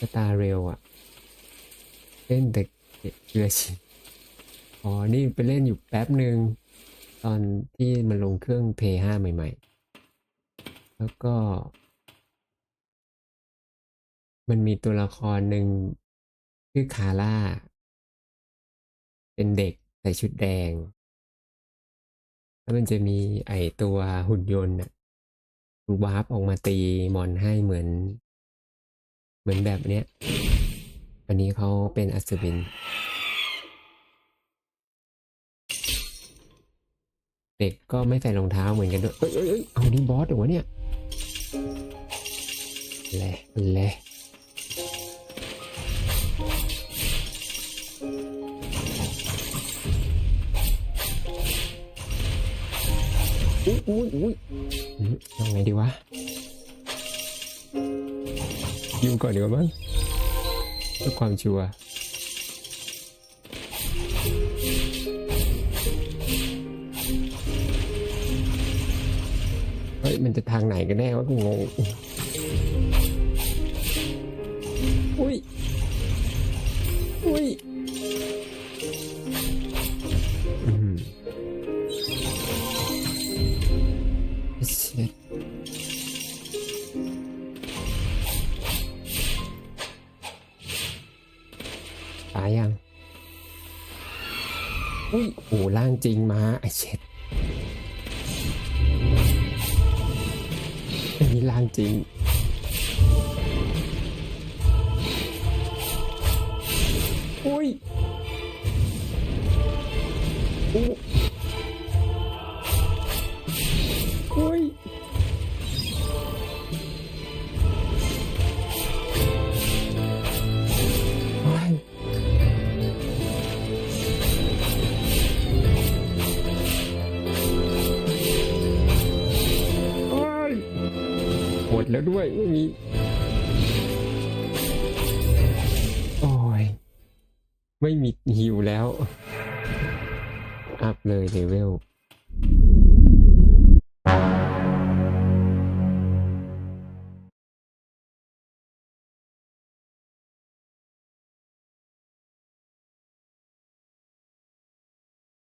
สตาร์เรลอะเล่นแต่เกลือชินอ๋อ นี่ไปเล่นอยู่แป๊บหนึ่งตอนที่มันลงเครื่องเพย์ห้าใหม่ ๆ แล้วก็ มันมีตัวละครหนึ่งชื่อคาร่า เป็นเด็กใส่ชุดแดง แล้วมันจะมีไอตัวหุ่นยนต์น่ะวาร์ปออกมาตีมอนให้เหมือน เหมือนแบบเนี้ยอันนี้เขาเป็นอัศวิน เด็กก็ไม่ใส่รองเท้าเหมือนกันด้วย เอ้ยเอ้ยเอานี่บอสเหรอวะเนี่ยแหละแหละอุ้ยอุ้ยอุ้ยอืมยังไงดีวะ ยิงก่อนดีกว่ามั้งเพื่อความชัวร์เฮ้ยมันจะทางไหนกันแน่วะกูงงอุ้ยอุ้ย ตายยังอุ้ยโอ้ล่างจริงมาไอเช็ดอันนี้ล่างจริงอุ้ยอู้อุ้ ดแล้วด้วยไม่มีโอ้ย ไม่มีฮิวแล้ว อัพเลยเลเวล